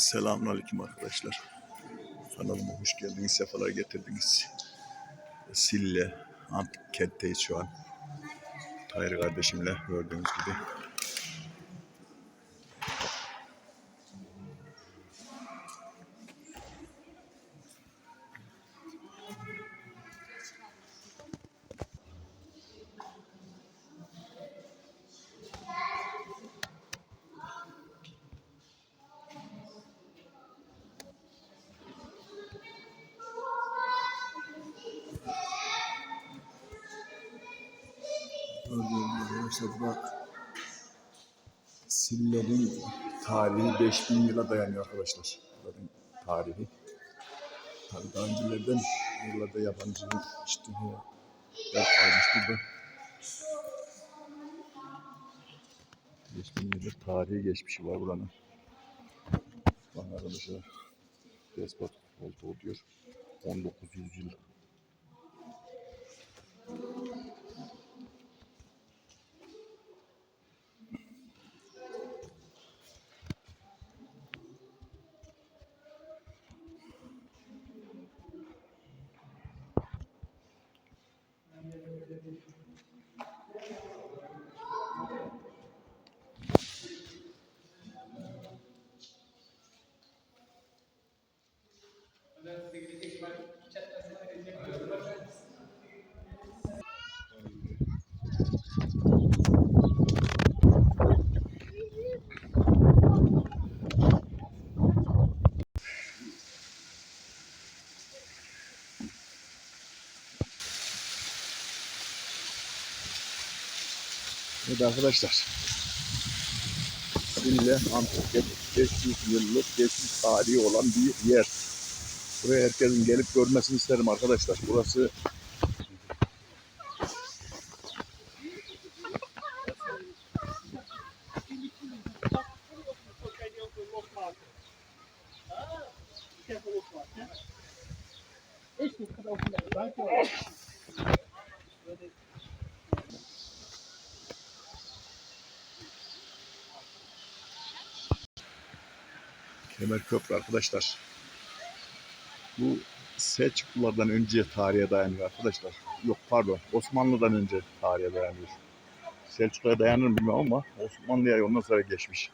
Selamünaleyküm arkadaşlar. Kanalıma hoş geldiniz, sefalar getirdiniz. Sille, Antik kentteyiz şu an. Tahir kardeşimle gördüğünüz gibi. Sillerin tarihi 5000 yıla dayanıyor arkadaşlar. Bunların tarihi. Tabii daha öncelerden buralarda yabancı işte yer kalmış burada. 5000 yıllık tarihi geçmişi var buranın. Bak arkadaşlar. Despot koltuğu diyor. 19 yüzyıl. Evet arkadaşlar. Sille Antakya 500 yıllık geçmiş tarihi olan bir yer. Buraya herkesin gelip görmesini isterim arkadaşlar. Burası Kemer Köprü arkadaşlar. Bu Selçuklulardan önce tarihe dayanıyor arkadaşlar. Yok pardon Osmanlı'dan önce tarihe dayanıyor. Selçuklu'ya dayanır mı bilmiyorum ama Osmanlı'ya ondan sonra geçmiş.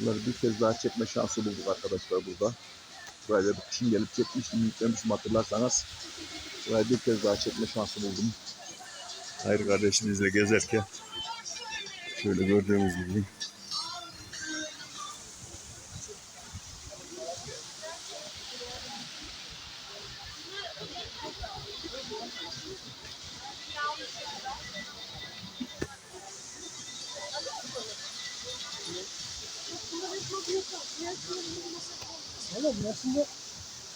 Bunları bir kez daha çekme şansı bulduk arkadaşlar burada. Buraya bir Çin gelip çekmiştim, yüklemiştim hatırlarsanız. Buraya bir kez daha çekme şansı buldum. Hayır kardeşimizle gezerken şöyle gördüğünüz gibi Oğlum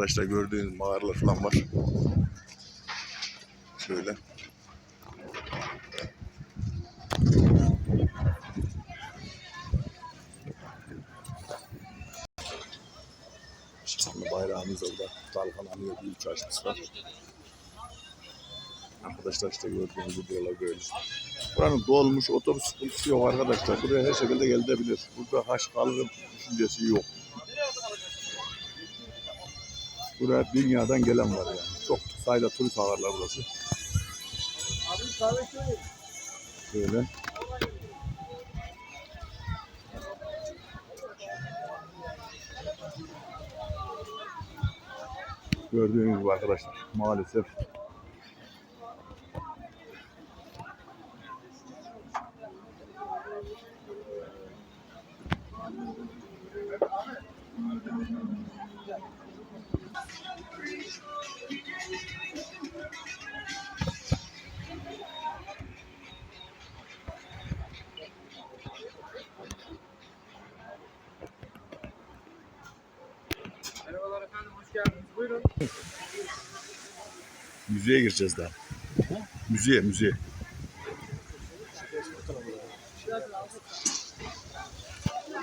arkadaşlar gördüğünüz mağaralar falan var. Şöyle. Osmanlı bayrağımız orada dalgalanıyor bir üç açmışlar. Arkadaşlar işte gördüğünüz gibi buralar böyle. Buranın dolmuş otobüs sıkıntısı yok arkadaşlar. Buraya her şekilde gelinebilir. Burada haş kalırım düşüncesi yok. Buraya dünyadan gelen var yani. Çok sayıda turist ağırlar burası. Böyle. Gördüğünüz gibi arkadaşlar maalesef Merhabalar efendim, hoş geldiniz. Buyurun. Müziğe gireceğiz daha. Müziğe, müziğe.